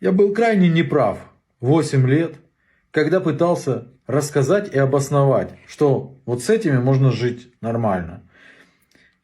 Я был крайне неправ 8 лет, когда пытался рассказать и обосновать, что вот с этими можно жить нормально.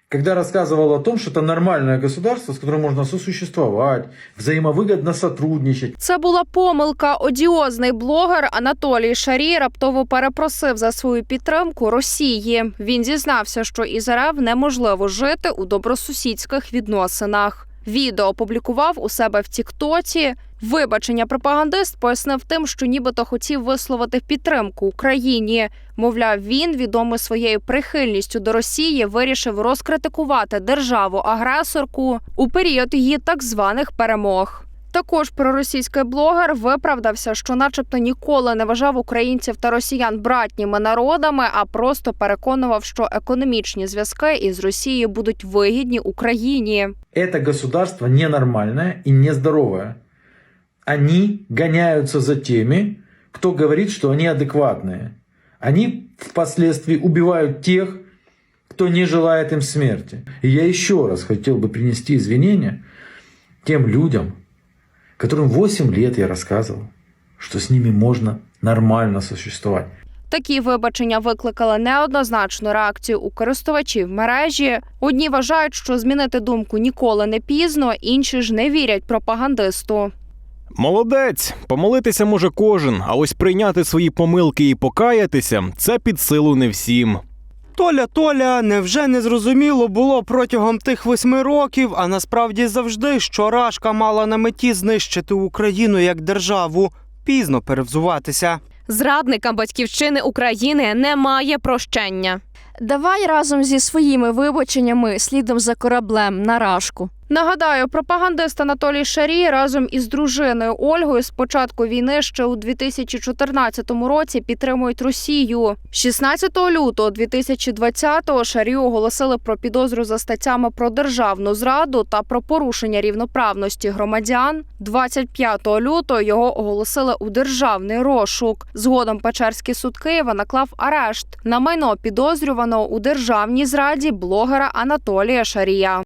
Когда рассказывал о том, что это нормальное государство, с которым можно сосуществовать, взаимовыгодно сотрудничать. Це була помилка. Одіозний блогер Анатолій Шарій раптово перепросив за свою підтримку Росії. Він зізнався, що із РФ неможливо жити у добросусідських відносинах. Відео опублікував у себе в Тіктоці. Вибачення пропагандист пояснив тим, що нібито хотів висловити підтримку Україні. Мовляв, він відомий своєю прихильністю до Росії вирішив розкритикувати державу-агресорку у період її так званих перемог. Також проросійський блогер виправдався, що, начебто, ніколи не вважав українців та росіян братніми народами, а просто переконував, що економічні зв'язки із Росією будуть вигідні Україні. Это государство ненормальное и нездоровое Они гоняются за теми, кто говорит, что они адекватные. Они впоследствии убивают тех, кто не желает им смерти. И я еще раз хотел бы принести извинения тем людям, которым 8 лет я рассказывал, что с ними можно нормально существовать. Такі вибачення викликали неоднозначну реакцію у користувачів мережі. Одні вважають, що змінити думку ніколи не пізно, інші ж не вірять пропагандисту. Молодець, помолитися може кожен, а ось прийняти свої помилки і покаятися це під силу не всім. Толя, Толя, невже не зрозуміло було протягом тих восьми років, а насправді завжди, що Рашка мала на меті знищити Україну як державу, пізно перевзуватися. Зрадникам батьківщини України немає прощення. Давай разом зі своїми вибаченнями слідом за кораблем на рашку. Нагадаю, пропагандист Анатолій Шарій разом із дружиною Ольгою з початку війни ще у 2014 році підтримують Росію. 16 лютого 2020-го Шарію оголосили про підозру за статтями про державну зраду та про порушення рівноправності громадян. 25 лютого його оголосили у державний розшук. Згодом Печерський суд Києва наклав арешт на майно підозрюваного у державній зраді блогера Анатолія Шарія.